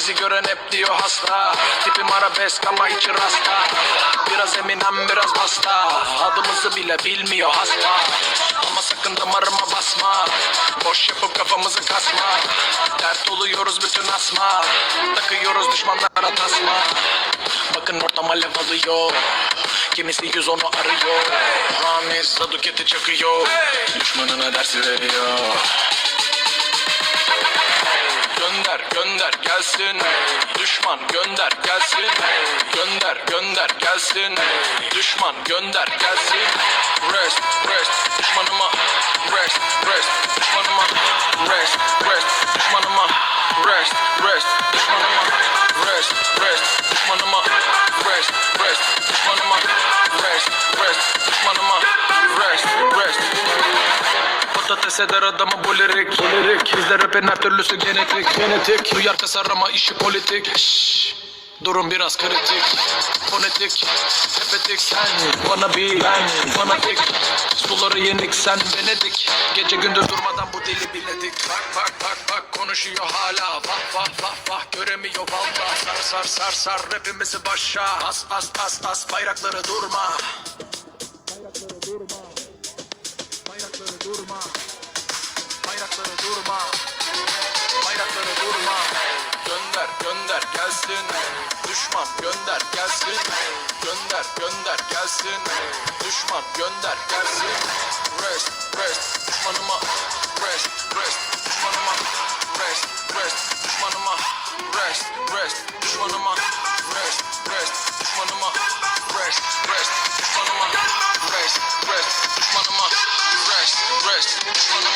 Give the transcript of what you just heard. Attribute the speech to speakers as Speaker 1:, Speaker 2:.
Speaker 1: Bizi gören hep diyor hasta. Tipim arabesk ama içi rasta. Biraz eminem biraz basta. Adımızı bile bilmiyor hasta. Ama sakın damarıma basma. Boş yapıp kafamızı kasma. Dert oluyoruz bütün asma. Takıyoruz düşmanlara tasma. Bakın ortam alev alıyor. Kimisi yüz onu arıyor. Ramiz Saduket'i çakıyor. Düşmanına ders veriyor Gönder gönder gelsin Düşman gönder gelsin Gönder gönder gelsin Düşman gönder gelsin Rest rest düşmanıma. Rest rest düşmanıma. Rest rest düşmanıma. Rest rest düşmanıma Patates eder adamı bolerik. Bolerik. Bizde rapin her türlüsü genetik. Genetik. Duyar kasarama işi politik. Şşş. Durum biraz kritik. Fonetik. Tepetik. Sen bana bir Ben fanatik. Suları yenik sen Venedik. Gece gündüz durmadan bu deli biledik. Bak bak bak bak konuşuyor hala. Vah vah vah vah göremiyor valla. Sar sar sar sar rapimizi başa. As as as as bayrakları durma. Bayrakları durma. Bayrakları durma. Bayrakları durma. Bayrakları durma. Gönder gönder gelsin. Düşman gönder gelsin. Gönder gönder gelsin. Düşman gönder gelsin. Rest rest düşmanıma. Rest rest düşmanıma. Rest rest düşmanıma. Rest rest düşmanıma. Rest rest düşmanıma. Rest rest düşmanıma. Rest rest düşmanıma. Rest rest düşmanıma.